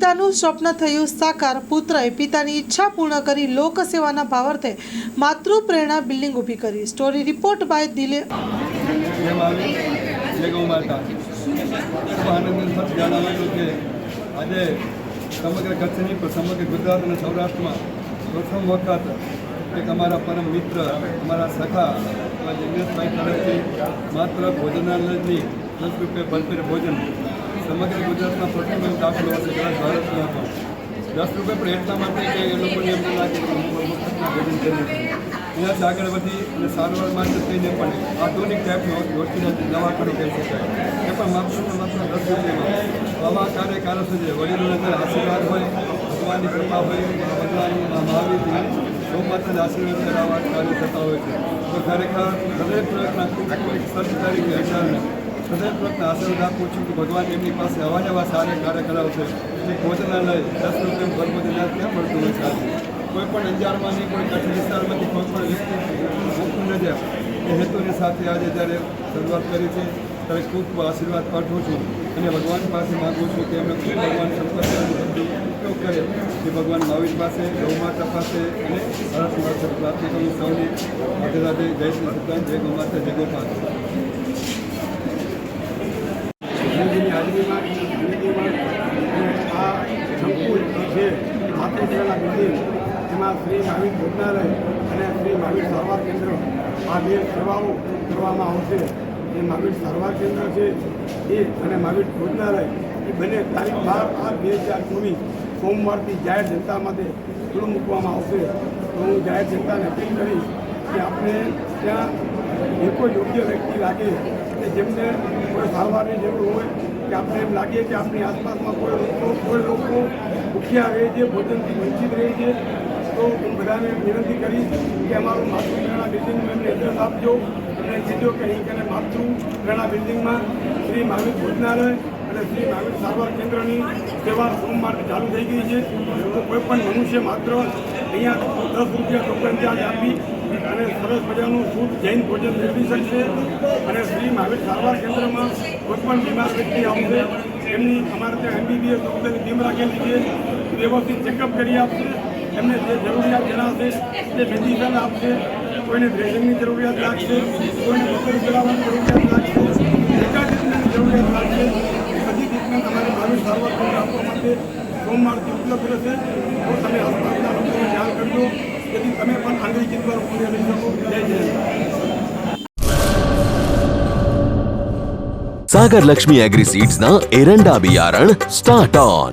પિતાનું સ્વપ્ન થયું, સાકાર પુત્રએ પિતાની ઈચ્છા પૂર્ણ કરી લોકસેવાના ભાવાર્થે માતૃપ્રેરણા બિલ્ડિંગ ઊભી કરી. સ્ટોરી રિપોર્ટ બાય દિલે આજે સમગ્ર કચ્છની પણ સમગ્ર ગુજરાત અને સૌરાષ્ટ્રમાં પ્રથમ વખત એક અમારા પરમ મિત્ર, અમારા સખા એવા તરફથી માત્ર ભોજનાલયની દસ રૂપિયા ભરપૂર ભોજન સમગ્ર ગુજરાતમાં પ્રથમ એવો દાખલો હશે કદાચ ભારતમાં પણ દસ રૂપિયા પણ એટલા માટે કે એ લોકોને એમ ન લાગે કે આગળ વધી અને સારવાર માટે થઈને પણ આધુનિક ટાઈપનો હોસ્પિટલ દવાખાનું કહી શકાય. એ પણ માત્ર ને માત્ર દસ રૂપિયામાં. આવા કાર્ય છે છે વડીલોને જ્યારે આશીર્વાદ હોય, ભગવાનની કૃપા હોય ભગવાનની મહાવીરથી સૌ આશીર્વાદ કરાવવા કાર્ય થતા હોય છે. તો ખરેખર દરેક પ્રયત્ન કોઈ સર્ચ તરીકે વિચારને હૃદય પ્રયત્ન આશીર્વાદ આપું છું કે ભગવાન એમની પાસે અવાનવા સારા કાર્ય કરાવશે જે ભોજનાલય દસ રૂપિયા ભરભોજન ક્યાં મળતું હોય છે કોઈ પણ અંજારમાં નહીં, કોઈ કચ્છ વિસ્તારમાંથી કોઈ પણ વ્યક્તિ મૂકતું ન જાય. એ હેતુની સાથે આજે જ્યારે શરૂઆત કરી છે, ત્યારે ખૂબ આશીર્વાદ પાઠવું છું અને ભગવાન પાસે માગું છું કે એમને કોઈ ભગવાન બધું ઉપયોગ કરે કે ભગવાન મહાવીર પાસે ગૌમાતા પાસે અને ભારત માતા પ્રાર્થના કરું સૌને. રાધે રાધે, જય શ્રી સત્તાન જય ગૌમાતા જય ગોપાલ ગાંધીજીની હાજરીમાં ગાંધીજીમાં અને આ સંકુલ જે છે માતૃ પ્રેરણા બિલ્ડિંગ એમાં શ્રી મહાવીર ભોજનાલય અને શ્રી મહાવીર સારવાર કેન્દ્ર આ બે સેવાઓ કરવામાં આવશે. જે મહાવીર સારવાર કેન્દ્ર છે, એ અને મહાવીર ભોજનાલય એ બંને તારીખ બાર આઠ બે હજાર ચોવીસ સોમવારથી જાહેર જનતા માટે ખુલ્લું મૂકવામાં આવશે. તો હું જાહેર જનતાને અપીલ કરીશ કે આપણે ત્યાં એ કોઈ યોગ્ય વ્યક્તિ લાગે કે જેમને કોઈ સારવારની જરૂર હોય, કે આપણે એમ લાગે કે આપણી આસપાસમાં કોઈ લોકો કોઈ લોકો ભૂખ્યા રહે છે, ભોજનથી વંચિત રહે છે તો હું બધાને વિનંતી કરીશ કે અમારું માતૃ પ્રેરણા બિલ્ડિંગનું એમને એડ્રેસ આપજો અને કીધો કે અહીં કને માતૃ પ્રેરણા બિલ્ડિંગમાં શ્રી મહાવીર ભોજનાલય અને શ્રી મહાવીર સારવાર કેન્દ્રની સેવા સોમવારથી ચાલુ થઈ ગઈ છે. કોઈ પણ મનુષ્ય માત્ર અહીંયા દસ રૂપિયા ટોકન ચાર્જ આપી અને સરસ મજાનું શુદ્ધ જૈન ભોજન મેળવી શકશે અને શ્રી મહાવીર સારવાર કેન્દ્રમાં કોઈ પણ બીમાર વ્યક્તિ આવશે, એમની અમારે ત્યાં એમબીબીએસ ડૉક્ટરની ટીમ રાખેલી છે. વ્યવસ્થિત ચેકઅપ કરી આપશે. हमने जरूरिया जिला से इतने बिजली कल आपसे कोई ड्रेसिंग नहीं जरूरिया जिला से कोई ने जिला में जरूरिया जिला से जितना जितना जरूरिया जिला से कभी जितना हमारे भारत सरकार को आपको मानते सोमवार की उपलब्ध रहे वो समय हस्तांतरण हमको ध्यान कर दो यदि समय पर अंग्रेज़ी पर उपलब्ध नहीं हो जय जय सागर लक्ष्मी एग्री सीड्स ना एरंडा बियारण स्टार्ट ऑन।